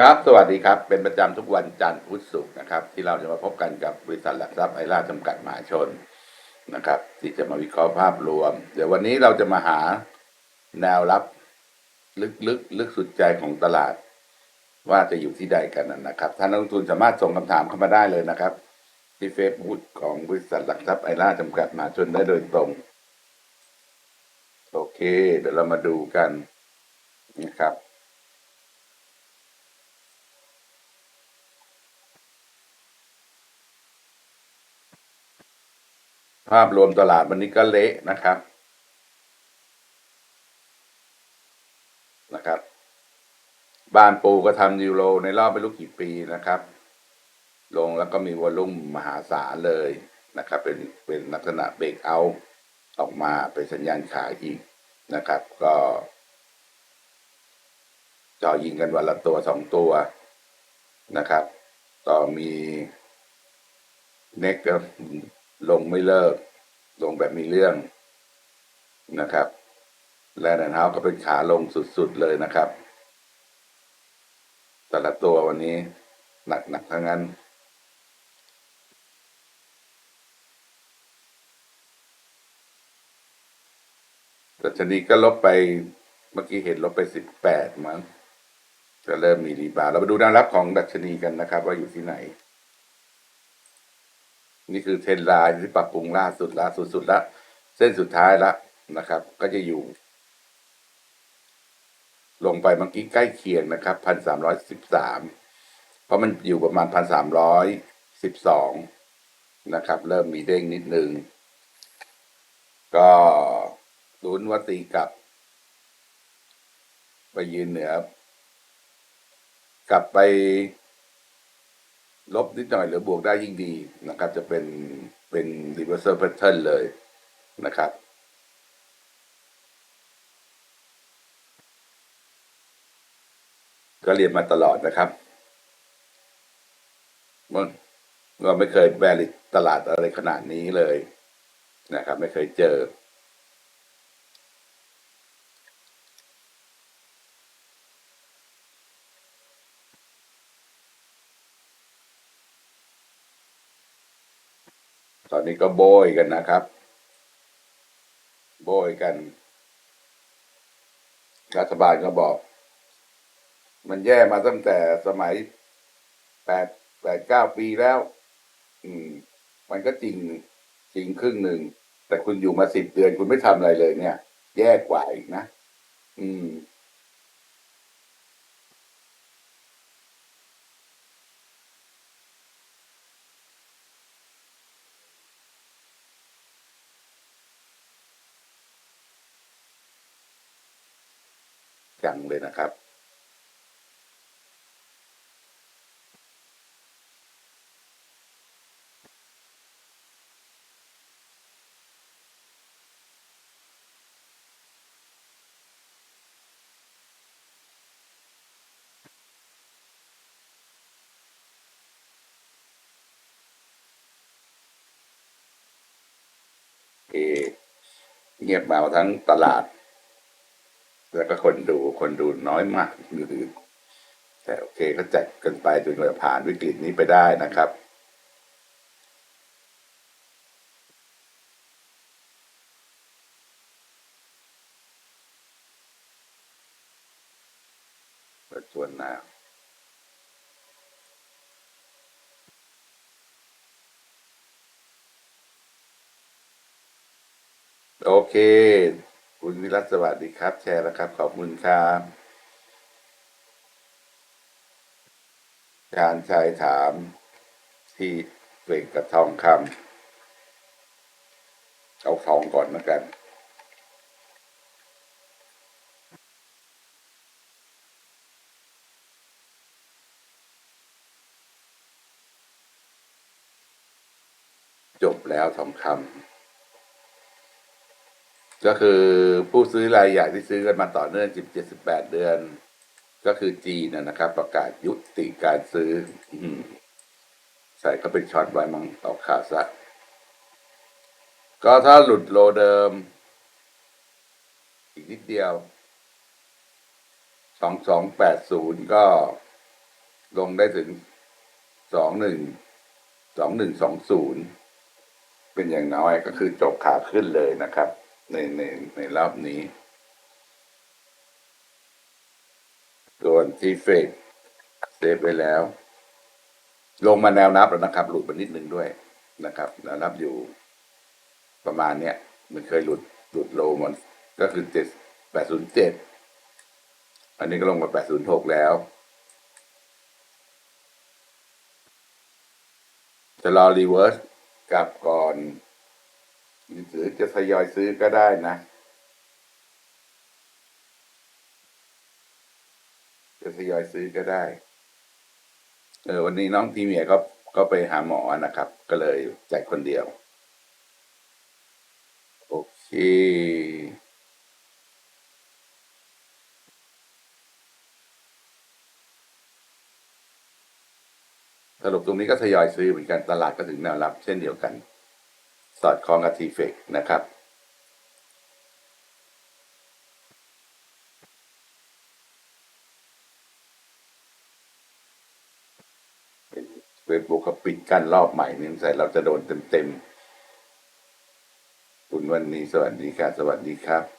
ครับ สวัสดีครับ เป็นประจำทุกวันจันทร์พุธศุกร์นะครับ ที่เราจะมาพบกันกับบริษัทหลักทรัพย์ไอร่าจำกัดมหาชนนะครับ ที่จะมาวิเคราะห์ภาพรวม เดี๋ยววันนี้เราจะมาหาแนวรับ ลึกๆลลึกสุดใจของตลาด ว่าจะอยู่ที่ใดกันนะครับท่านนักลงทุนสามารถส่งคำถามเข้ามาได้เลยนะครับ ที่เฟซบุ๊กของบริษัทหลักทรัพย์ไอร่าจำกัดมหาชนได้โดยตรง โอเค เดี๋ยวเรามาดูกันนะครับ ภาพรวมตลาดวันนี้ก็เละนะครับนะครับ บ้านปูก็ทำยูโรในรอบไม่รู้กี่ปีนะครับ ลงแล้วก็มีวอลุ่มมหาศาลเลยนะครับ เป็นเป็นลักษณะเบรกเอาออกมาเป็นสัญญาณขายอีกนะครับ ก็จ่อยิงกันวันละตัวสองตัวนะครับต่อมีเน็กก็ลงไม่เลิก ลงแบบมีเรื่องนะครับ และนันเท้าก็เป็นขาลงสุดๆเลยนะครับ แต่ละตัววันนี้หนักๆทั้งนั้นดัชนีก็ลบไปเมื่อกี้เห็นลบไปสิบแปดมั้งจะเริ่มมีรีบาวเราไปดูแนวรับของดัชนีกันนะครับ ว่าอยู่ที่ไหน นี่คือเทรนไลน์ที่ปรับปรุงล่าสุดล่าสุดสุดละเส้นสุดท้ายละนะครับ ก็จะอยู่ ลงไปเมื่อกี้ใกล้เคียงนะครับพันสามร้อยสิบสามเพราะมันอยู่ประมาณพันสามร้อยสิบสองนะครับ เริ่มมีเด้งนิดนึง ก็ลุ้นว่าตีกลับ ไปยืนเหนือกลับไป ลบนิดหน่อยหรือบวกได้ยิ่งดีนะครับ จะเป็นเป็น reversal pattern เลยนะครับ ก็เรียนมาตลอดนะครับมันก็ไม่เคยแบริตลาดอะไรขนาดนี้เลยนะครับ ไม่เคยเจอ ตอนนี้ก็โบยกันนะครับ โบยกัน รัฐบาลก็บอก มันแย่มาตั้งแต่สมัยแปดแปดเก้าปีแล้ว อืม มันก็จริงจริงครึ่งหนึ่ง แต่คุณอยู่มาสิบเดือนคุณไม่ทำอะไรเลยเนี่ย แย่กว่าอีกนะ อืม จังเลยนะครับ เงียบมาทั้งตลาด แล้วก็คนดูคนดูน้อยมากคือแต่โอเคก็จัดกันไปจนกว่าผ่านวิกฤตนี้ไปได้นะครับเปิดส่วนน้าโอเค คุณวิรัตสวัสดีครับ แชร์แล้วครับ ขอบคุณครับการชายถามที่เปล่งกับทองคำเอาทองก่อนนะกันจบแล้วทองคำ ก็คือผู้ซื้อรายใหญ่ที่ซื้อกันมาต่อเนื่อง 17 18 เดือน ก็คือจีนนะนะครับ ประกาศยุติการซื้อใส่ก็เป็นช็อตไว้มังเอาขาซะก็ถ้าหลุดโลเดิม อีกนิดเดียว 2280 ก็ลงได้ถึงสองหนึ่งสองหนึ่งสองศูนย์เป็นอย่างน้อยก็คือจบขาขึ้นเลยนะครับ ในในในรอบนี้ส่วนที่เฟกเซฟไปแล้ว ลงมาแนวนับแล้วนะครับ หลุดมานิดนึงด้วยนะครับแนวนับอยู่ประมาณเนี้ยมันเคยหลุดหลุดโลมันก็คือเจ็ดแปดศูนย์เจ็ดอันนี้ก็ลงมาแปดศูนย์หกแล้วจะรอรีเวิร์สกลับก่อน หรือจะทยอยซื้อก็ได้นะ จะทยอยซื้อก็ได้ เออวันนี้น้องทีเมียก็ก็ไปหาหมอนะครับ ก็เลยจ่ายคนเดียว โอเคสรุปตรงนี้ก็ทยอยซื้อเหมือนกันตลาดก็ถึงแนวรับเช่นเดียวกัน สอดคล้องกับทีเฟกนะครับ เฟซบุ๊กก็ปิดกั้นรอบใหม่นี่ใส่เราจะโดนเต็มๆคุณวันนี้สวัสดีค่ะ สวัสดีครับ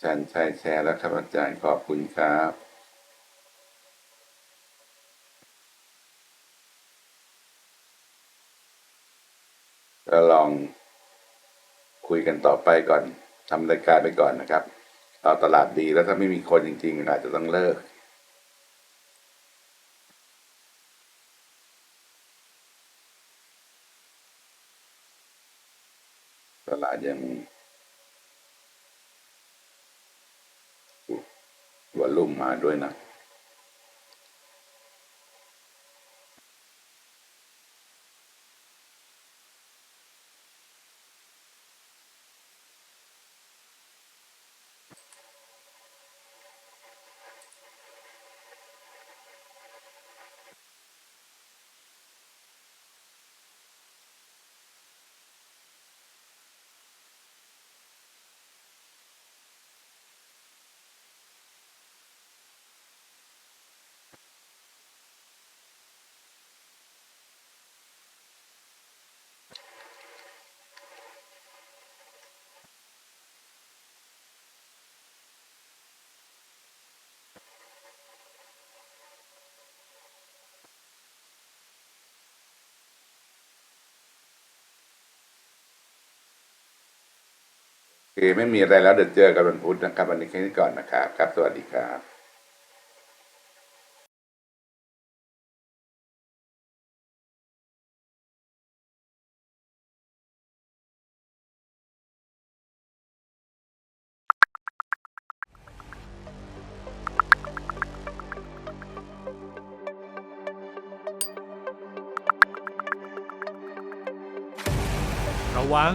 ชันชัยแชร์แล้วครับอาจารย์ขอบคุณครับก็ลองคุยกันต่อไปก่อนทำรายการไปก่อนนะครับเอาตลาดดีแล้วถ้าไม่มีคนจริงๆอาจจะต้องเลิกตลาดยังวอ ลุ่มมาด้วยนะ โอไม่มีอะไรแล้วเดี๋ยวเจอกันวันพุธนะครับ วันนี้แค่นี้ก่อนนะครับ ครับ สวัสดีครับระวัง